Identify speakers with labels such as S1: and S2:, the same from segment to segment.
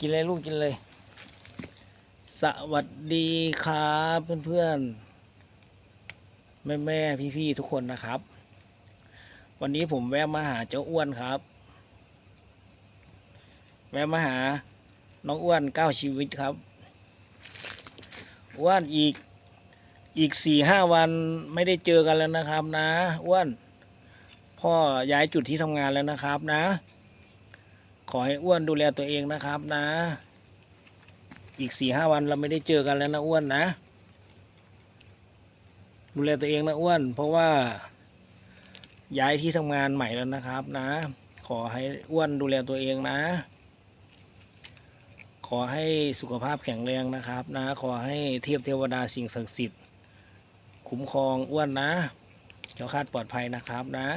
S1: กินเลยลูกกินเลย สวัสดีครับเพื่อนๆ แม่แม่พี่พี่ๆทุกคนนะครับ วันนี้ผมแวะมาหาเจ้าอ้วนครับ แวะมาหาน้องอ้วนเก้าชีวิตครับ อ้วนอีกอีกสี่ห้าวันไม่ได้เจอกันแล้วนะครับนะ อ้วนพ่อย้ายจุดที่ทำงานแล้วนะครับนะ ขอให้อ้วนดูแลตัวเองนะครับนะ อีกสี่ห้าวันเราไม่ได้เจอกันแล้วนะอ้วนนะ ดูแลตัวเองนะอ้วน เพราะว่า ย้ายที่ทำงานใหม่แล้วนะครับนะ ขอให้อ้วนดูแลตัวเองนะ ขอให้สุขภาพแข็งแรงนะครับ นะ ขอให้เทพเทวดาสิ่งศักดิ์สิทธิ์คุ้มครองอ้วนนะเจ้าคาดปลอดภัยนะครับนะ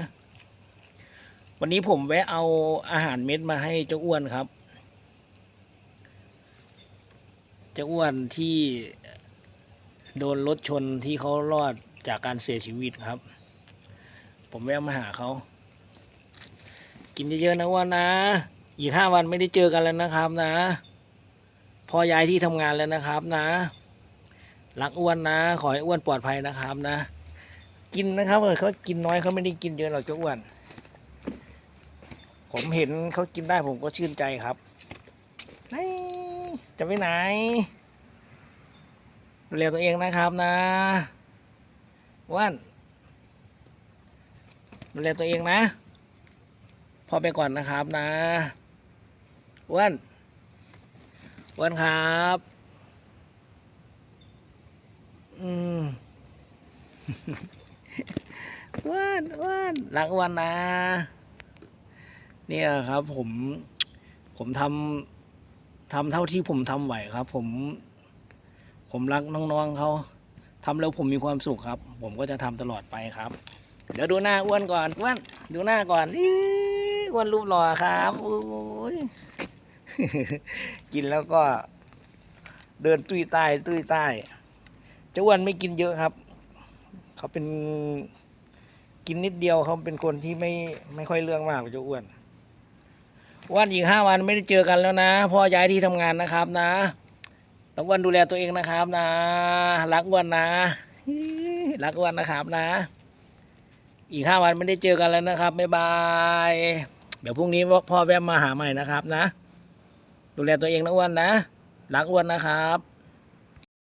S1: วันนี้ผมแวะเอาอาหารเม็ดมาให้เจ้าอ้วนครับ เจ้าอ้วนที่โดนรถชนที่เขารอดจากการเสียชีวิตครับ ผมแวะมาหาเขา กินเยอะๆนะอ้วนนะ อีกห้าวันไม่ได้เจอกันแล้วนะครับนะ พอย้ายที่ทำงานแล้วนะครับนะ รักอ้วนนะ ขอให้อ้วนปลอดภัยนะครับนะ กินนะครับเออเขากินน้อยเขาไม่ได้กินเยอะหรอกเจ้าอ้วน ผมเห็นเขากินได้ผมก็ชื่นใจครับนี่จะไปไหนดูแลตัวเองนะครับนะอ้วันดูแลตัวเองนะ พอไปก่อนนะครับนะอ้วันอ้วันครับ อืมอ้วันอ้วันรักวันนะ เนี่ยครับผมผมทำทำเท่าที่ผมทำไหวครับ ผม ผมรักน้องๆเขาทำแล้วผมมีความสุขครับ ผมก็จะทำตลอดไปครับ เดี๋ยวดูหน้าอ้วนก่อนอ้วนดูหน้าก่อนอี้อ้วนรูปหล่อครับโอ้ยกินแล้วก็เดินตุ้ยใต้ตุ้ยใต้เจ้าอ้วนไม่กินเยอะครับ เขาเป็นกินนิดเดียวเขาเป็นคนที่ไม่ไม่ค่อยเรื่องมากเจ้าอ้วน วันอีกห้าวันไม่ได้เจอกันแล้วนะพ่อย้ายที่ทำงานนะครับนะน้องอ้วนดูแลตัวเองนะครับนะ รักอ้วนนะ รักอ้วนนะครับนะ อีกห้าวันไม่ได้เจอกันแล้วนะครับบ๊ายบายเดี๋ยวพรุ่งนี้พ่อแวะมาหาใหม่นะครับนะ ดูแลตัวเองนะอ้วนนะ รักอ้วนนะครับ